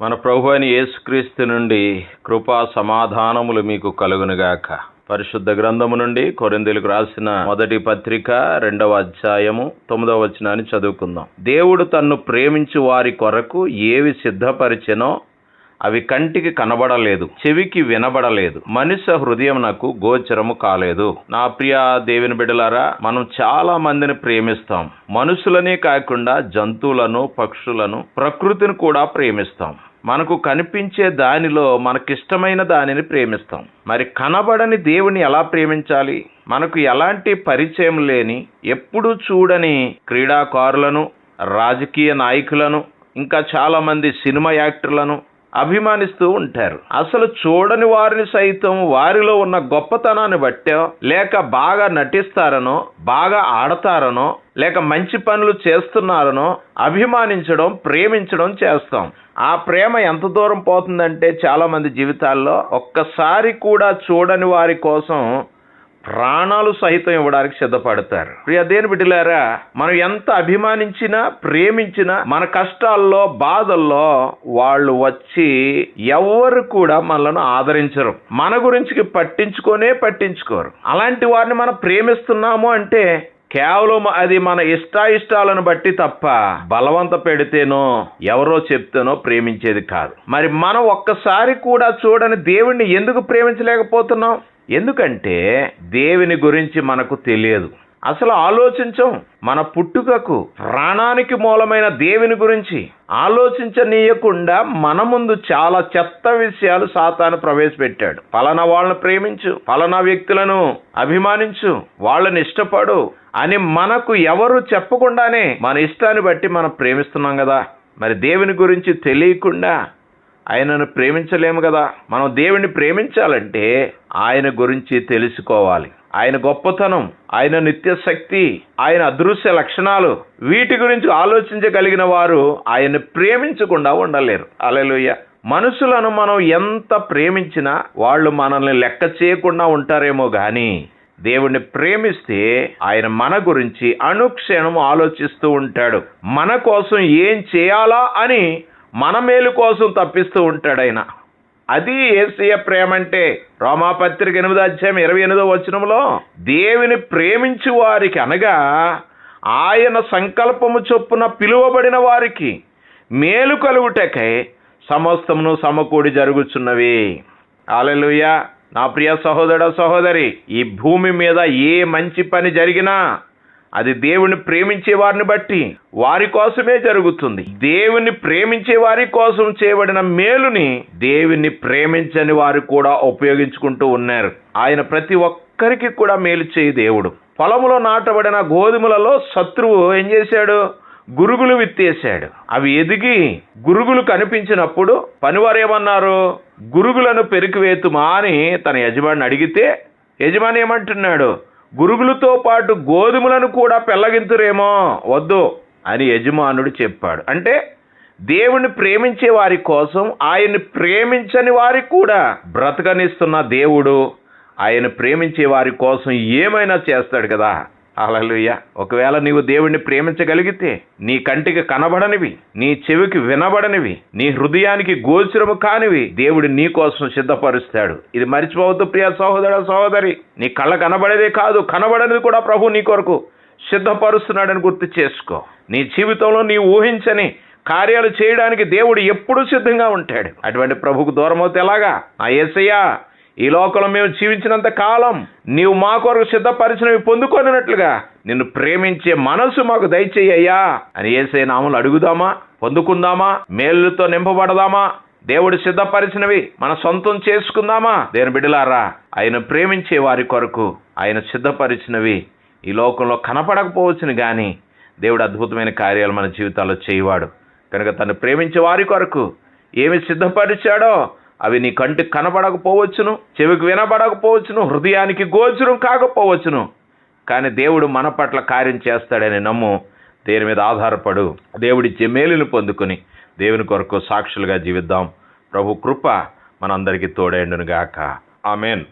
మన ప్రభు అని యేసుక్రీస్తు నుండి కృపా సమాధానములు మీకు కలుగునుగాక. పరిశుద్ధ గ్రంథము నుండి కొరిందులకు రాసిన మొదటి పత్రిక రెండవ అధ్యాయము తొమ్మిదవ వచనాన్ని చదువుకుందాం. దేవుడు తన్ను ప్రేమించు వారి కొరకు ఏవి సిద్ధపరిచెనో అవి కంటికి కనబడలేదు చెవికి వినబడలేదు మనిషి హృదయం నాకు గోచరము కాలేదు. నా ప్రియ దేవుని బిడ్డలారా మనం చాలా మందిని ప్రేమిస్తాం. మనుషులనే కాకుండా జంతువులను పక్షులను ప్రకృతిని కూడా ప్రేమిస్తాం. మనకు కనిపించే దానిలో మనకిష్టమైన దానిని ప్రేమిస్తాం. మరి కనబడని దేవుని ఎలా ప్రేమించాలి? మనకు ఎలాంటి పరిచయం లేని ఎప్పుడూ చూడని క్రీడాకారులను రాజకీయ నాయకులను ఇంకా చాలామంది సినిమా యాక్టర్లను అభిమానిస్తూ ఉంటారు. అసలు చూడని వారిని సైతం వారిలో ఉన్న గొప్పతనాన్ని బట్టో లేక బాగా నటిస్తారనో బాగా ఆడతారనో లేక మంచి పనులు చేస్తున్నారనో అభిమానించడం ప్రేమించడం చేస్తాం. ఆ ప్రేమ ఎంత దూరం పోతుందంటే చాలామంది జీవితాల్లో ఒక్కసారి కూడా చూడని వారి కోసం ప్రాణాలు సహితం ఇవ్వడానికి సిద్ధపడతారు. ప్రియ దేని బిడ్డలారా మనం ఎంత అభిమానించినా ప్రేమించినా మన కష్టాల్లో బాధల్లో వాళ్ళు వచ్చి ఎవరు కూడా మనలను ఆదరించరు. మన గురించి పట్టించుకోనే పట్టించుకోరు. అలాంటి వారిని మనం ప్రేమిస్తున్నాము అంటే కేవలం అది మన ఇష్టాయిష్టాలను బట్టి తప్ప బలవంత పెడితేనో ఎవరో చెప్తేనో ప్రేమించేది కాదు. మరి మనం ఒక్కసారి కూడా చూడని దేవుణ్ణి ఎందుకు ప్రేమించలేకపోతున్నాం? ఎందుకంటే దేవుని గురించి మనకు తెలియదు. అసలు ఆలోచించం. మన పుట్టుకకు ప్రాణానికి మూలమైన దేవుని గురించి ఆలోచించనీయకుండా మన ముందు చాలా చెత్త విషయాలు సాతాను ప్రవేశపెట్టాడు. పలానా వాళ్ళను ప్రేమించు పలానా వ్యక్తులను అభిమానించు వాళ్ళని ఇష్టపడు అని మనకు ఎవరు చెప్పకుండానే మన ఇష్టాన్ని బట్టి మనం ప్రేమిస్తున్నాం కదా. మరి దేవుని గురించి తెలియకుండా ఆయనను ప్రేమించలేము కదా. మనం దేవుణ్ణి ప్రేమించాలంటే ఆయన గురించి తెలుసుకోవాలి. ఆయన గొప్పతనం ఆయన నిత్య శక్తి ఆయన అదృశ్య లక్షణాలు వీటి గురించి ఆలోచించగలిగిన వారు ఆయన్ని ప్రేమించకుండా ఉండలేరు. అలెలుయ్య మనుషులను మనం ఎంత ప్రేమించినా వాళ్ళు మనల్ని లెక్క చేయకుండా ఉంటారేమో కానీ దేవుణ్ణి ప్రేమిస్తే ఆయన మన గురించి అనుక్షణం ఆలోచిస్తూ ఉంటాడు. మన కోసం ఏం చేయాలా అని మన మేలు కోసం తప్పిస్తూ ఉంటాడు ఆయన. అది ఏసీయ ప్రేమ అంటే రోమాపత్రిక ఎనిమిది అధ్యాయం ఇరవై ఎనిమిదో వచనంలో దేవుని ప్రేమించు వారికి అనగా ఆయన సంకల్పము చొప్పున పిలువబడిన వారికి మేలు కలుగుటకై సమస్తమును సమకూడి జరుగుచున్నవి. అలెలుయ నా ప్రియ సహోదర సహోదరి ఈ భూమి మీద ఏ మంచి పని జరిగినా అది దేవుని ప్రేమించే వారిని బట్టి వారి కోసమే జరుగుతుంది. దేవుని ప్రేమించే వారి కోసం చేయబడిన మేలుని దేవుని ప్రేమించని వారు కూడా ఉపయోగించుకుంటూ ఉన్నారు. ఆయన ప్రతి ఒక్కరికి కూడా మేలు చేయి దేవుడు. పొలములో నాటబడిన గోధుమలలో శత్రువు ఏం చేశాడు? గురుగులు విత్తేశాడు. అవి ఎదిగి గురుగులు కనిపించినప్పుడు పనివారు ఏమన్నారు? గురుగులను పెరికివేతుమా అని తన యజమాని అడిగితే యజమాని ఏమంటున్నాడు? గురుగులతో పాటు గోధుమలను కూడా పెళ్ళగింతురేమో? వద్దు అని యజమానుడు చెప్పాడు. అంటే దేవుని ప్రేమించే వారి కోసం ఆయన్ని ప్రేమించని వారికి కూడా బ్రతకనిస్తున్న దేవుడు ఆయన ప్రేమించే వారి కోసం ఏమైనా చేస్తాడు కదా? అలలుయ ఒకవేళ నీవు దేవుణ్ణి ప్రేమించగలిగితే నీ కంటికి కనబడనివి నీ చెవికి వినబడనివి నీ హృదయానికి గోచరము కానివి దేవుడు నీ కోసం సిద్ధపరుస్తాడు. ఇది మర్చిపోవద్దు ప్రియ సహోదర సహోదరి. నీ కళ్ళ కనబడేదే కాదు కనబడనిది కూడా ప్రభు నీ కొరకు సిద్ధపరుస్తున్నాడని గుర్తు చేసుకో. నీ జీవితంలో నీ ఊహించని కార్యాలు చేయడానికి దేవుడు ఎప్పుడూ సిద్ధంగా ఉంటాడు. అటువంటి ప్రభుకు దూరం అవుతే ఎలాగా? ఆ ఏసయ్యా ఈ లోకంలో మేము జీవించినంత కాలం నీవు మా కొరకు సిద్ధపరిచినవి పొందుకొనినట్లుగా. నిన్ను ప్రేమించే మనసు మాకు దయచేయ్యా అని ఏసే నాములు అడుగుదామా? పొందుకుందామా? మేలుతో నింపబడదామా? దేవుడు సిద్ధపరిచినవి మన సొంతం చేసుకుందామా? దేని బిడ్డలారా ఆయన ప్రేమించే వారి కొరకు ఆయన సిద్ధపరిచినవి ఈ లోకంలో కనపడకపోవచ్చును కానీ దేవుడు అద్భుతమైన కార్యాలు మన జీవితాల్లో చేయవాడు. కనుక తను ప్రేమించే వారి కొరకు ఏమి సిద్ధపరిచాడో అవి నీ కంటికి కనబడకపోవచ్చును చెవికి వినబడకపోవచ్చును హృదయానికి గోచరం కాకపోవచ్చును. కానీ దేవుడు మన పట్ల కార్యం చేస్తాడని నమ్ము దేని మీద ఆధారపడు. దేవుడిచ్చే మేలును పొందుకొని దేవుని కొరకు సాక్షులుగా జీవిద్దాం. ప్రభు కృప మనందరికీ తోడైండునుగాక. ఆమెన్.